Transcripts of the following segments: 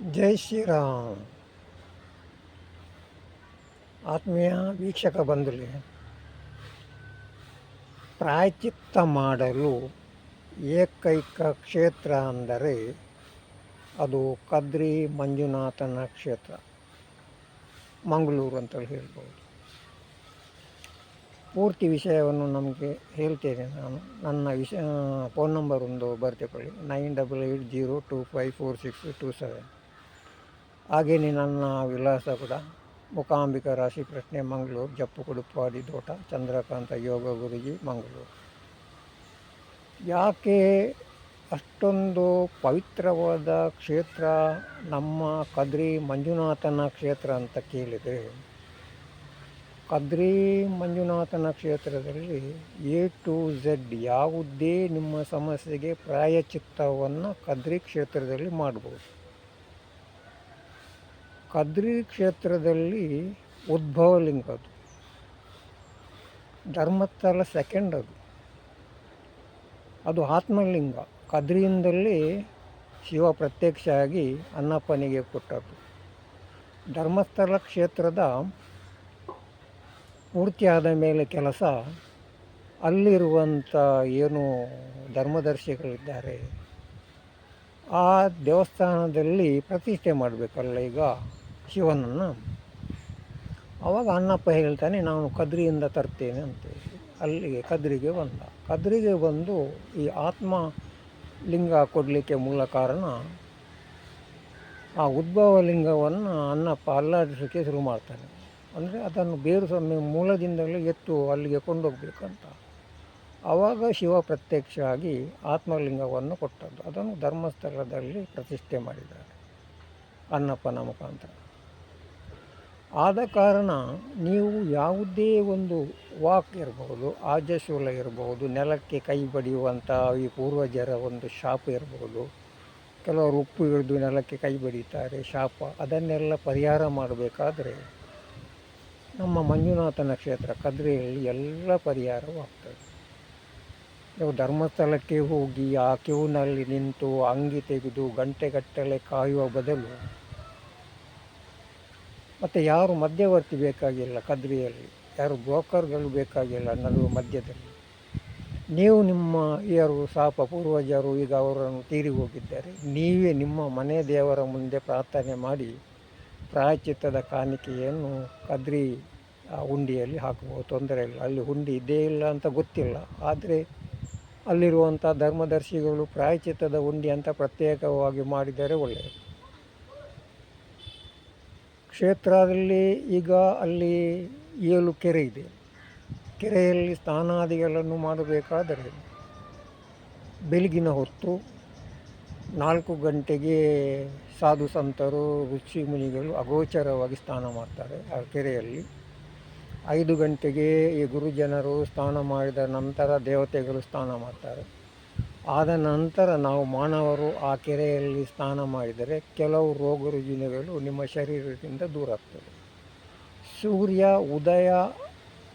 ಜೈ ಶ್ರೀರಾಮ್. ಆತ್ಮೀಯ ವೀಕ್ಷಕ ಬಂಧುಗಳೇ ಪ್ರಾಯಚಿತ್ತ ಮಾಡಲು ಏಕೈಕ ಕ್ಷೇತ್ರ ಅಂದರೆ ಅದು ಕದ್ರಿ ಮಂಜುನಾಥನ ಕ್ಷೇತ್ರ, ಮಂಗಳೂರು ಅಂತೇಳಿ ಹೇಳ್ಬೋದು. ಪೂರ್ತಿ ವಿಷಯವನ್ನು ನಮಗೆ ಹೇಳ್ತೇನೆ ನಾನು. ನನ್ನ ವಿಷಯ ಫೋನ್ ನಂಬರ್ ಒಂದು ಬರ್ತಿಕೊಳ್ಳಿ. Nine double eight zero two five four six two seven. ಹಾಗೆಯೇ ನನ್ನ ವಿಳಾಸ ಕೂಡ ಮೂಕಾಂಬಿಕಾ ರಾಶಿ ಪ್ರಶ್ನೆ, ಮಂಗಳೂರು, ಜಪ್ಪು ಕುಡುಪಾಡಿ ತೋಟ ಚಂದ್ರಕಾಂತ, ಯೋಗ, ಗುರುಜಿ, ಮಂಗಳೂರು. ಯಾಕೆ ಅಷ್ಟೊಂದು ಪವಿತ್ರವಾದ ಕ್ಷೇತ್ರ ನಮ್ಮ ಕದ್ರಿ ಮಂಜುನಾಥನ ಕ್ಷೇತ್ರ ಅಂತ ಕೇಳಿದರೆ, ಕದ್ರಿ ಮಂಜುನಾಥನ ಕ್ಷೇತ್ರದಲ್ಲಿ ಎ ಟು ಝೆಡ್ ಯಾವುದೇ ನಿಮ್ಮ ಸಮಸ್ಯೆಗೆ ಪ್ರಾಯಚಿತ್ತವನ್ನು ಕದ್ರಿ ಕ್ಷೇತ್ರದಲ್ಲಿ ಮಾಡ್ಬೋದು. ಕದ್ರಿ ಕ್ಷೇತ್ರದಲ್ಲಿ ಉದ್ಭವಲಿಂಗ ಅದು. ಧರ್ಮಸ್ಥಳ ಸೆಕೆಂಡ್ ಅದು. ಅದು ಆತ್ಮಲಿಂಗ. ಕದ್ರಿಯಿಂದಲೇ ಶಿವ ಪ್ರತ್ಯಕ್ಷ ಆಗಿ ಅನ್ನಪ್ಪನಿಗೆ ಕೊಟ್ಟದ್ದು. ಧರ್ಮಸ್ಥಳ ಕ್ಷೇತ್ರದ ಪೂರ್ತಿಯಾದ ಮೇಲೆ ಕೆಲಸ ಅಲ್ಲಿರುವಂಥ ಏನು ಧರ್ಮದರ್ಶಿಗಳಿದ್ದಾರೆ ಆ ದೇವಸ್ಥಾನದಲ್ಲಿ ಪ್ರತಿಷ್ಠೆ ಮಾಡಬೇಕಲ್ಲ ಈಗ ಶಿವನನ್ನು. ಆವಾಗ ಅಣ್ಣಪ್ಪ ಹೇಳ್ತಾನೆ, ನಾನು ಕದ್ರಿಯಿಂದ ತರ್ತೇನೆ ಅಂತ ಅಲ್ಲಿಗೆ ಕದ್ರಿಗೆ ಬಂದ. ಕದ್ರಿಗೆ ಬಂದು ಈ ಆತ್ಮ ಲಿಂಗ ಕೊಡಲಿಕ್ಕೆ ಮೂಲ ಕಾರಣ ಆ ಉದ್ಭವ ಲಿಂಗವನ್ನು ಅಣ್ಣಪ್ಪ ಅಲ್ಲಾಡಿಸೋಕ್ಕೆ ಶುರು ಮಾಡ್ತಾನೆ. ಅಂದರೆ ಅದನ್ನು ಬೇರು ಸೊಮ್ಮೆ ಮೂಲದಿಂದಲೇ ಎತ್ತು ಅಲ್ಲಿಗೆ ಕೊಂಡೋಗ್ಬೇಕಂತ. ಆವಾಗ ಶಿವ ಪ್ರತ್ಯಕ್ಷ ಆಗಿ ಆತ್ಮಲಿಂಗವನ್ನು ಕೊಟ್ಟದ್ದು. ಅದನ್ನು ಧರ್ಮಸ್ಥಳದಲ್ಲಿ ಪ್ರತಿಷ್ಠೆ ಮಾಡಿದ್ದಾರೆ, ಅನ್ನಪ್ಪನ ಮುಖಾಂತರ. ಆದ ಕಾರಣ ನೀವು ಯಾವುದೇ ಒಂದು ವಾಕ್ ಇರಬಹುದು ಆಜಶೂಲ ಇರಬಹುದು ನೆಲಕ್ಕೆ ಕೈ ಬಡಿಯುವಂಥ ಈ ಪೂರ್ವಜರ ಒಂದು ಶಾಪ ಇರಬಹುದು ಕೆಲವರು ಉಪ್ಪು ಹಿಡಿದು ನೆಲಕ್ಕೆ ಕೈ ಬಡಿತಾರೆ, ಶಾಪ, ಅದನ್ನೆಲ್ಲ ಪರಿಹಾರ ಮಾಡಬೇಕಾದ್ರೆ ನಮ್ಮ ಮಂಜುನಾಥನ ಕ್ಷೇತ್ರ ಕದ್ರಿಯಲ್ಲಿ ಎಲ್ಲ ಪರಿಹಾರವಾಗ್ತದೆ. ನೀವು ಧರ್ಮಸ್ಥಳಕ್ಕೆ ಹೋಗಿ ಆ ಕ್ಯೂನಲ್ಲಿ ನಿಂತು ಅಂಗಿ ತೆಗೆದು ಗಂಟೆಗಟ್ಟಲೆ ಕಾಯುವ ಬದಲು ಮತ್ತು ಯಾರು ಮಧ್ಯವರ್ತಿ ಬೇಕಾಗಿಲ್ಲ ಕದ್ರಿಯಲ್ಲಿ, ಯಾರು ಬ್ರೋಕರ್ಗಳು ಬೇಕಾಗಿಲ್ಲ ನಡುವ ಮಧ್ಯದಲ್ಲಿ. ನೀವು ನಿಮ್ಮ ಯಾರು ಸಾಪ ಪೂರ್ವಜರು ಈಗ ಅವರನ್ನು ತೀರಿ ಹೋಗಿದ್ದಾರೆ. ನೀವೇ ನಿಮ್ಮ ಮನೆ ದೇವರ ಮುಂದೆ ಪ್ರಾರ್ಥನೆ ಮಾಡಿ ಪ್ರಾಯಚಿತ್ತದ ಕಾಣಿಕೆಯನ್ನು ಕದ್ರಿ ಆ ಹುಂಡಿಯಲ್ಲಿ ಹಾಕಬಹುದು ತೊಂದರೆ ಇಲ್ಲ. ಅಲ್ಲಿ ಹುಂಡಿ ಇದೇ ಇಲ್ಲ ಅಂತ ಗೊತ್ತಿಲ್ಲ. ಆದರೆ ಅಲ್ಲಿರುವಂಥ ಧರ್ಮದರ್ಶಿಗಳು ಪ್ರಾಯಚಿತ್ತದ ಉಂಡಿ ಅಂತ ಪ್ರತ್ಯೇಕವಾಗಿ ಮಾಡಿದರೆ ಒಳ್ಳೆಯದು. ಕ್ಷೇತ್ರದಲ್ಲಿ ಈಗ ಅಲ್ಲಿ ಏಳು ಕೆರೆ ಇದೆ. ಕೆರೆಯಲ್ಲಿ ಸ್ನಾನಾದಿಗಳನ್ನು ಮಾಡಬೇಕಾದರೆ ಬೆಳಗಿನ ಹೊತ್ತು ನಾಲ್ಕು ಗಂಟೆಗೆ ಸಾಧು ಸಂತರು, ಋಷಿ ಮುನಿಗಳು ಅಗೋಚರವಾಗಿ ಸ್ನಾನ ಮಾಡ್ತಾರೆ ಆ ಕೆರೆಯಲ್ಲಿ. ಐದು ಗಂಟೆಗೆ ಈ ಗುರುಜನರು ಸ್ನಾನ ಮಾಡಿದ ನಂತರ ದೇವತೆಗಳು ಸ್ನಾನ ಮಾಡ್ತಾರೆ. ಆದ ನಂತರ ನಾವು ಮಾನವರು ಆ ಕೆರೆಯಲ್ಲಿ ಸ್ನಾನ ಮಾಡಿದರೆ ಕೆಲವು ರೋಗ ರುಜಿನಗಳು ನಿಮ್ಮ ಶರೀರದಿಂದ ದೂರ ಆಗ್ತದೆ. ಸೂರ್ಯ, ಉದಯ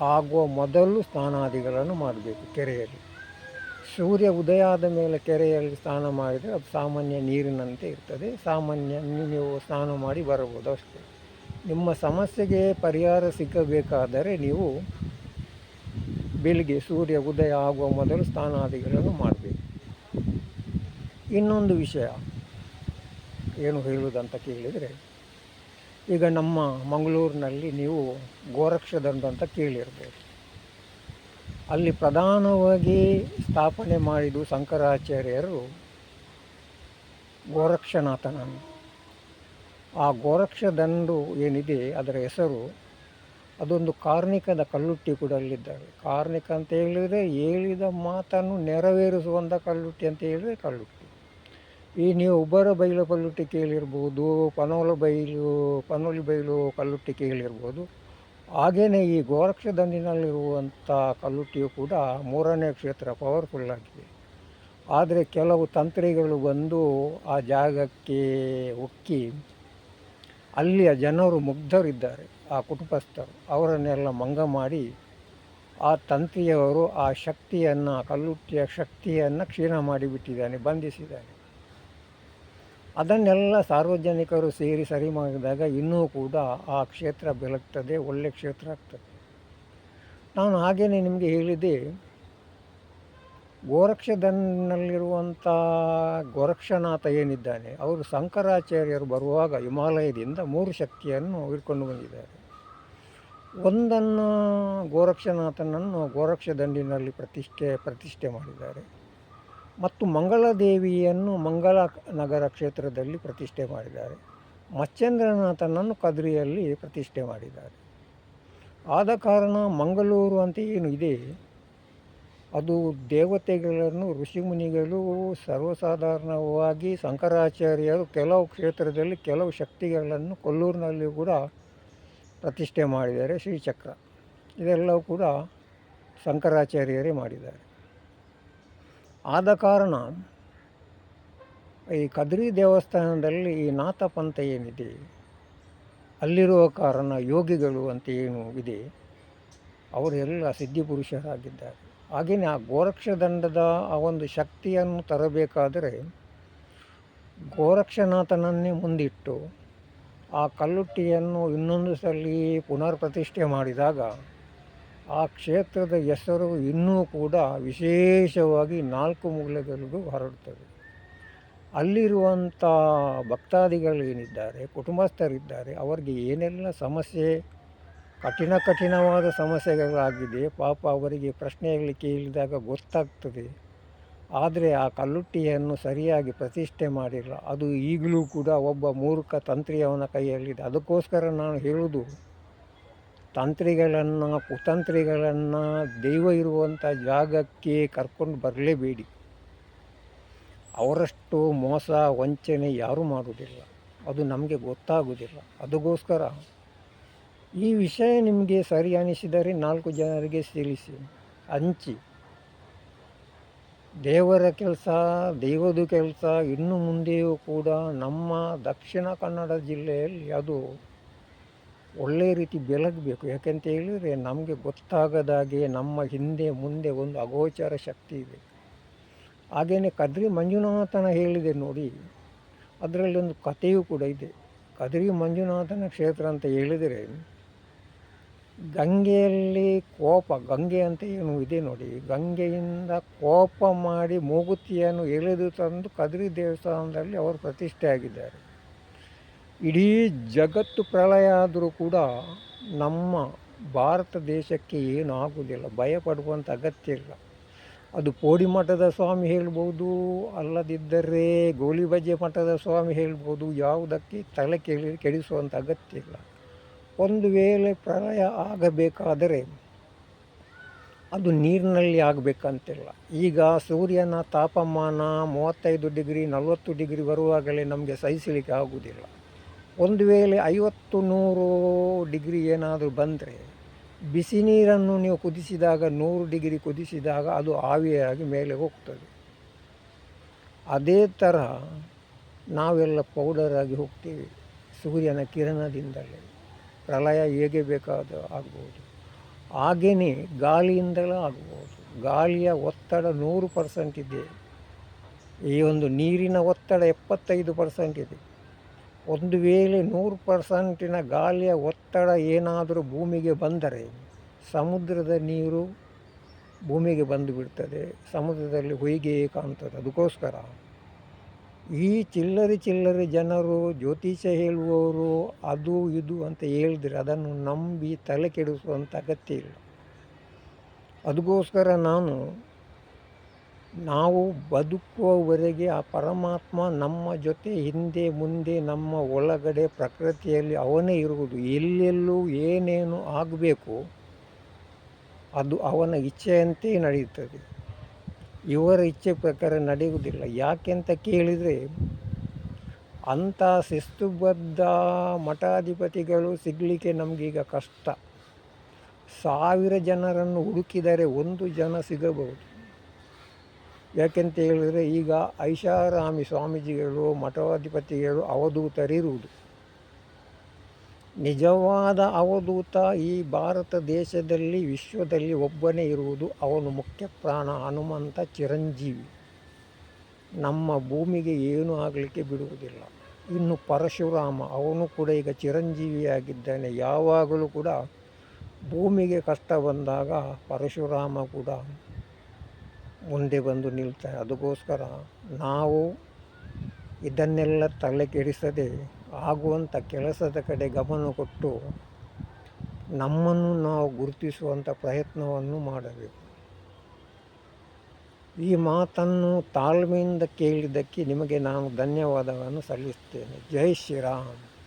ಆಗುವ ಮೊದಲು ಸ್ನಾನಾದಿಗಳನ್ನು ಮಾಡಬೇಕು ಕೆರೆಯಲ್ಲಿ. ಸೂರ್ಯ, ಉದಯ ಆದ ಮೇಲೆ ಕೆರೆಯಲ್ಲಿ ಸ್ನಾನ ಮಾಡಿದರೆ ಅದು ಸಾಮಾನ್ಯ ನೀರಿನಂತೆ ಇರ್ತದೆ. ಸಾಮಾನ್ಯ ನೀವು ಸ್ನಾನ ಮಾಡಿ ಬರಬಹುದು ಅಷ್ಟೇ. ನಿಮ್ಮ ಸಮಸ್ಯೆಗೆ ಪರಿಹಾರ ಸಿಗಬೇಕಾದರೆ ನೀವು ಬೆಳಿಗ್ಗೆ ಸೂರ್ಯ ಉದಯ ಆಗುವ ಮೊದಲು ಸ್ನಾನಾದಿಗಳನ್ನು ಮಾಡಬೇಕು. ಇನ್ನೊಂದು ವಿಷಯ ಏನು ಹೇಳುವುದಂತ ಕೇಳಿದರೆ, ಈಗ ನಮ್ಮ ಮಂಗಳೂರಿನಲ್ಲಿ ನೀವು ಗೋರಕ್ಷದಂಡ ಅಂತ ಕೇಳಿರ್ಬೋದು. ಅಲ್ಲಿ ಪ್ರಧಾನವಾಗಿ ಸ್ಥಾಪನೆ ಮಾಡಿದ್ದು ಶಂಕರಾಚಾರ್ಯರು ಗೋರಕ್ಷನಾಥನನ್ನು. ಆ ಗೋರಕ್ಷದಂಡು ಏನಿದೆ ಅದರ ಹೆಸರು, ಅದೊಂದು ಕಾರ್ಣಿಕದ ಕಲ್ಲುಟ್ಟಿ ಕೂಡ ಅಲ್ಲಿದ್ದಾರೆ. ಕಾರ್ಣಿಕ ಅಂತ ಹೇಳಿದರೆ ಹೇಳಿದ ಮಾತನ್ನು ನೆರವೇರಿಸುವಂಥ ಕಲ್ಲುಟ್ಟಿ ಅಂತ ಹೇಳಿದರೆ ಕಲ್ಲುಟ್ಟಿ. ಈ ನೀವು ಉಬ್ಬರ ಬೈಲು ಕಲ್ಲುಟ್ಟಿ ಕೇಳಿರ್ಬೋದು, ಪನೋಲ ಬೈಲು, ಪನೋಲಿ ಬೈಲು ಕಲ್ಲುಟ್ಟಿ ಕೇಳಿರ್ಬೋದು. ಹಾಗೆಯೇ ಈ ಗೋರಕ್ಷ ದಂಡಿನಲ್ಲಿರುವಂಥ ಕಲ್ಲುಟ್ಟಿಯು ಕೂಡ ಮೂರನೇ ಕ್ಷೇತ್ರ ಪವರ್ಫುಲ್ ಆಗಿದೆ. ಆದರೆ ಕೆಲವು ತಂತ್ರಿಗಳು ಬಂದು ಆ ಜಾಗಕ್ಕೆ ಉಕ್ಕಿ ಅಲ್ಲಿಯ ಜನರು ಮುಗ್ಧರಿದ್ದಾರೆ. ಆ ಕುಟುಂಬಸ್ಥರು ಅವರನ್ನೆಲ್ಲ ಮಂಗ ಮಾಡಿ, ಆ ತಂತಿಯವರು ಆ ಶಕ್ತಿಯನ್ನು, ಕಲ್ಲುಟ್ಟಿಯ ಶಕ್ತಿಯನ್ನು ಕ್ಷೀಣ ಮಾಡಿಬಿಟ್ಟಿದ್ದಾನೆ, ಬಂಧಿಸಿದ್ದಾನೆ. ಅದನ್ನೆಲ್ಲ ಸಾರ್ವಜನಿಕರು ಸೇರಿ ಸರಿ ಮಾಡಿದಾಗ ಇನ್ನೂ ಕೂಡ ಆ ಕ್ಷೇತ್ರ ಬೆಳಗ್ತದೆ ಒಳ್ಳೆ ಕ್ಷೇತ್ರ ಆಗ್ತದೆ. ನಾನು ಹಾಗೆಯೇ ನಿಮಗೆ ಹೇಳಿದೆ ಗೋರಕ್ಷದನ್ನಲ್ಲಿರುವಂಥ ಗೋರಕ್ಷನಾಥ ಏನಿದ್ದಾನೆ, ಅವರು ಶಂಕರಾಚಾರ್ಯರು ಬರುವಾಗ ಹಿಮಾಲಯದಿಂದ ಮೂರು ಶಕ್ತಿಯನ್ನು ಇಟ್ಕೊಂಡು ಬಂದಿದ್ದಾರೆ. ಒಂದನ್ನು ಗೋರಕ್ಷನಾಥನನ್ನು ಗೋರಕ್ಷದಂಡಿನಲ್ಲಿ ಪ್ರತಿಷ್ಠೆ ಪ್ರತಿಷ್ಠೆ ಮಾಡಿದ್ದಾರೆ. ಮತ್ತು ಮಂಗಳದೇವಿಯನ್ನು ಮಂಗಳ ನಗರ ಕ್ಷೇತ್ರದಲ್ಲಿ ಪ್ರತಿಷ್ಠೆ ಮಾಡಿದ್ದಾರೆ. ಮಚ್ಚೇಂದ್ರನಾಥನನ್ನು ಕದ್ರಿಯಲ್ಲಿ ಪ್ರತಿಷ್ಠೆ ಮಾಡಿದ್ದಾರೆ. ಆದ ಕಾರಣ ಮಂಗಳೂರು ಅಂತ ಏನು ಇದೆ ಅದು ದೇವತೆಗಳನ್ನು, ಋಷಿಮುನಿಗಳು ಸರ್ವಸಾಧಾರಣವಾಗಿ ಶಂಕರಾಚಾರ್ಯರು ಕೆಲವು ಕ್ಷೇತ್ರದಲ್ಲಿ ಕೆಲವು ಶಕ್ತಿಗಳನ್ನು ಕೊಲ್ಲೂರಿನಲ್ಲಿ ಕೂಡ ಪ್ರತಿಷ್ಠೆ ಮಾಡಿದ್ದಾರೆ ಶ್ರೀಚಕ್ರ. ಇದೆಲ್ಲವೂ ಕೂಡ ಶಂಕರಾಚಾರ್ಯರೇ ಮಾಡಿದ್ದಾರೆ. ಆದ ಕಾರಣ ಈ ಕದ್ರಿ ದೇವಸ್ಥಾನದಲ್ಲಿ ಈ ನಾಥ ಪಂಥ ಏನಿದೆ, ಅಲ್ಲಿರುವ ಕಾರಣ ಯೋಗಿಗಳು ಅಂತ ಏನು ಇದೆ, ಅವರೆಲ್ಲ ಸಿದ್ಧಿಪುರುಷರಾಗಿದ್ದಾರೆ ಹಾಗೆಯೇ ಆ ಗೋರಕ್ಷದಂಡದ ಆ ಒಂದು ಶಕ್ತಿಯನ್ನು ತರಬೇಕಾದರೆ ಗೋರಕ್ಷನಾಥನನ್ನೇ ಮುಂದಿಟ್ಟು ಆ ಕಲ್ಲುಟ್ಟಿಯನ್ನು ಇನ್ನೊಂದು ಸಲ ಪುನರ್ ಪ್ರತಿಷ್ಠೆ ಮಾಡಿದಾಗ ಆ ಕ್ಷೇತ್ರದ ಹೆಸರು ಇನ್ನೂ ಕೂಡ ವಿಶೇಷವಾಗಿ ನಾಲ್ಕು ಮೂಲೆಗಳಿಗೂ ಹರಡುತ್ತದೆ. ಅಲ್ಲಿರುವಂಥ ಭಕ್ತಾದಿಗಳೇನಿದ್ದಾರೆ, ಕುಟುಂಬಸ್ಥರಿದ್ದಾರೆ, ಅವರಿಗೆ ಏನೆಲ್ಲ ಸಮಸ್ಯೆ ಕಠಿಣ ಕಠಿಣವಾದ ಸಮಸ್ಯೆಗಳಾಗಿದೆ. ಪಾಪ ಅವರಿಗೆ ಪ್ರಶ್ನೆಗಳು ಕೇಳಿದಾಗ ಗೊತ್ತಾಗ್ತದೆ. ಆದರೆ ಆ ಕಲ್ಲುಟ್ಟಿಯನ್ನು ಸರಿಯಾಗಿ ಪ್ರತಿಷ್ಠೆ ಮಾಡಿಲ್ಲ. ಅದು ಈಗಲೂ ಕೂಡ ಒಬ್ಬ ಮೂರ್ಖ ತಂತ್ರಿಯವನ ಕೈಯಲ್ಲಿದೆ. ಅದಕ್ಕೋಸ್ಕರ ನಾನು ಹೇಳುವುದು ತಂತ್ರಿಗಳನ್ನು, ಕುತಂತ್ರಿಗಳನ್ನು ದೈವ ಇರುವಂಥ ಜಾಗಕ್ಕೆ ಕರ್ಕೊಂಡು ಬರಲೇಬೇಡಿ. ಅವರಷ್ಟು ಮೋಸ, ವಂಚನೆ ಯಾರೂ ಮಾಡುವುದಿಲ್ಲ. ಅದು ನಮಗೆ ಗೊತ್ತಾಗುವುದಿಲ್ಲ. ಅದಕ್ಕೋಸ್ಕರ ಈ ವಿಷಯ ನಿಮಗೆ ಸರಿ ಅನಿಸಿದರೆ ನಾಲ್ಕು ಜನರಿಗೆ ತಿಳಿಸಿ. ಹಂಚಿ. ದೇವರ ಕೆಲಸ, ದೈವದ ಕೆಲಸ, ಇನ್ನು ಮುಂದೆಯೂ ಕೂಡ ನಮ್ಮ ದಕ್ಷಿಣ ಕನ್ನಡ ಜಿಲ್ಲೆಯಲ್ಲಿ ಅದು ಒಳ್ಳೆಯ ರೀತಿ ಬೆಳಗಬೇಕು. ಯಾಕೆಂತ ಹೇಳಿದರೆ ನಮಗೆ ಗೊತ್ತಾಗದಾಗೆ ನಮ್ಮ ಹಿಂದೆ ಮುಂದೆ ಒಂದು ಅಗೋಚರ ಶಕ್ತಿ ಇದೆ. ಹಾಗೆಯೇ ಕದ್ರಿ ಮಂಜುನಾಥನ ಹೇಳಿದೆ ನೋಡಿ. ಅದರಲ್ಲಿ ಒಂದು ಕಥೆಯೂ ಕೂಡ ಇದೆ. ಕದ್ರಿ ಮಂಜುನಾಥನ ಕ್ಷೇತ್ರ ಅಂತ ಹೇಳಿದರೆ ಗಂಗೆಯಲ್ಲಿ ಕೋಪ, ಗಂಗೆ ಅಂತ ಏನು ಇದೆ ನೋಡಿ. ಗಂಗೆಯಿಂದ ಕೋಪ ಮಾಡಿ ಮೂಗುತಿಯನ್ನು ಎಳೆದು ತಂದು ಕದ್ರಿ ದೇವಸ್ಥಾನದಲ್ಲಿ ಅವರು ಪ್ರತಿಷ್ಠೆ ಆಗಿದ್ದಾರೆ. ಇಡೀ ಜಗತ್ತು ಪ್ರಳಯ ಆದರೂ ಕೂಡ ನಮ್ಮ ಭಾರತ ದೇಶಕ್ಕೆ ಏನೂ ಆಗುವುದಿಲ್ಲ ಭಯ ಪಡುವಂಥ ಅಗತ್ಯ ಇಲ್ಲ. ಅದು ಪೋಡಿ ಮಠದ ಸ್ವಾಮಿ ಹೇಳ್ಬೋದು, ಅಲ್ಲದಿದ್ದರೆ ಗೋಲಿಬಜೆ ಮಠದ ಸ್ವಾಮಿ ಹೇಳ್ಬೋದು, ಯಾವುದಕ್ಕೆ ತಲೆ ಕೆಳ ಕೆಡಿಸುವಂಥ ಅಗತ್ಯ ಇಲ್ಲ. ಒಂದು ವೇಳೆ ಪ್ರಳಯ ಆಗಬೇಕಾದರೆ ಅದು ನೀರಿನಲ್ಲಿ ಆಗಬೇಕಂತಿಲ್ಲ. ಈಗ ಸೂರ್ಯನ ತಾಪಮಾನ ಮೂವತ್ತೈದು ಡಿಗ್ರಿ, ನಲವತ್ತು ಡಿಗ್ರಿ ಬರುವಾಗಲೇ ನಮಗೆ ಸಹಿಸಲಿಕ್ಕೆ ಆಗುವುದಿಲ್ಲ. ಒಂದು ವೇಳೆ ಐವತ್ತು ನೂರು ಡಿಗ್ರಿ ಏನಾದರೂ ಬಂದರೆ ಬಿಸಿ ನೀರನ್ನು ನೀವು ಕುದಿಸಿದಾಗ, ನೂರು ಡಿಗ್ರಿ ಕುದಿಸಿದಾಗ ಅದು ಆವಿಯಾಗಿ ಮೇಲೆ ಹೋಗ್ತದೆ. ಅದೇ ಥರ ನಾವೆಲ್ಲ ಪೌಡರಾಗಿ ಹೋಗ್ತೀವಿ ಸೂರ್ಯನ ಕಿರಣದಿಂದಲೇ. ಪ್ರಳಯ ಹೇಗೆ ಬೇಕಾದ ಆಗ್ಬೋದು. ಹಾಗೆಯೇ ಗಾಳಿಯಿಂದಲೂ ಆಗ್ಬೋದು. ಗಾಳಿಯ ಒತ್ತಡ ನೂರು ಪರ್ಸೆಂಟ್ ಇದೆ. ಈ ಒಂದು ನೀರಿನ ಒತ್ತಡ ಎಪ್ಪತ್ತೈದು ಪರ್ಸೆಂಟ್ ಇದೆ. ಒಂದು ವೇಳೆ ನೂರು ಪರ್ಸೆಂಟಿನ ಗಾಳಿಯ ಒತ್ತಡ ಏನಾದರೂ ಭೂಮಿಗೆ ಬಂದರೆ, ಸಮುದ್ರದ ನೀರು ಭೂಮಿಗೆ ಬಂದು ಬಿಡ್ತದೆ. ಸಮುದ್ರದಲ್ಲಿ ಹೊಯ್ಗೆ ಕಾಣ್ತದೆ ಅದಕ್ಕೋಸ್ಕರ ಈ ಚಿಲ್ಲರೆ ಚಿಲ್ಲರೆ ಜನರು ಜ್ಯೋತಿಷ್ಯ ಹೇಳುವವರು ಅದು ಇದು ಅಂತ ಹೇಳಿದ್ರೆ ಅದನ್ನು ನಂಬಿ ತಲೆ ಕೆಡಿಸುವಂಥ ಅಗತ್ಯ ಇಲ್ಲ. ಅದಕ್ಕೋಸ್ಕರ ನಾನು ನಾವು ಬದುಕುವವರೆಗೆ ಆ ಪರಮಾತ್ಮ ನಮ್ಮ ಜೊತೆ ಹಿಂದೆ ಮುಂದೆ ನಮ್ಮ ಒಳಗಡೆ ಪ್ರಕೃತಿಯಲ್ಲಿ ಅವನೇ ಇರುವುದು, ಎಲ್ಲೆಲ್ಲೂ ಏನೇನು ಆಗಬೇಕು ಅದು ಅವನ ಇಚ್ಛೆಯಂತೆ ನಡೆಯುತ್ತದೆ. ಇವರ ಇಚ್ಛೆ ಪ್ರಕಾರ ನಡೆಯುವುದಿಲ್ಲ. ಯಾಕೆಂತ ಕೇಳಿದರೆ, ಅಂಥ ಶಿಸ್ತುಬದ್ಧ ಮಠಾಧಿಪತಿಗಳು ಸಿಗಲಿಕ್ಕೆ ನಮಗೀಗ ಕಷ್ಟ. ಸಾವಿರ ಜನರನ್ನು ಹುಡುಕಿದರೆ ಒಂದು ಜನ ಸಿಗಬಹುದು. ಯಾಕೆಂತ ಹೇಳಿದರೆ, ಈಗ ಐಷಾರಾಮಿ ಸ್ವಾಮೀಜಿಗಳು, ಮಠಾಧಿಪತಿಗಳು ಅವಧೂತರಿರುವುದು. ನಿಜವಾದ ಅವಧೂತ ಈ ಭಾರತ ದೇಶದಲ್ಲಿ, ವಿಶ್ವದಲ್ಲಿ ಒಬ್ಬನೇ ಇರುವುದು ಅವನು ಮುಖ್ಯ ಪ್ರಾಣ ಹನುಮಂತ ಚಿರಂಜೀವಿ. ನಮ್ಮ ಭೂಮಿಗೆ ಏನೂ ಆಗಲಿಕ್ಕೆ ಬಿಡುವುದಿಲ್ಲ. ಇನ್ನು ಪರಶುರಾಮ, ಅವನು ಕೂಡ ಈಗ ಚಿರಂಜೀವಿಯಾಗಿದ್ದಾನೆ. ಯಾವಾಗಲೂ ಕೂಡ ಭೂಮಿಗೆ ಕಷ್ಟ ಬಂದಾಗ ಪರಶುರಾಮ ಕೂಡ ಮುಂದೆ ಬಂದು ನಿಲ್ತಾನೆ. ಅದಕ್ಕೋಸ್ಕರ ನಾವು ಇದನ್ನೆಲ್ಲ ತಲೆ ಕೆಡಿಸದೆ ಆಗುವಂಥ ಕೆಲಸದ ಕಡೆ ಗಮನ ಕೊಟ್ಟು ನಮ್ಮನ್ನು ನಾವು ಗುರುತಿಸುವಂಥ ಪ್ರಯತ್ನವನ್ನು ಮಾಡಬೇಕು. ಈ ಮಾತನ್ನು ತಾಳ್ಮೆಯಿಂದ ಕೇಳಿದ್ದಕ್ಕೆ ನಿಮಗೆ ನಾನು ಧನ್ಯವಾದಗಳನ್ನು ಸಲ್ಲಿಸ್ತೇನೆ. ಜೈ ಶ್ರೀರಾಮ್.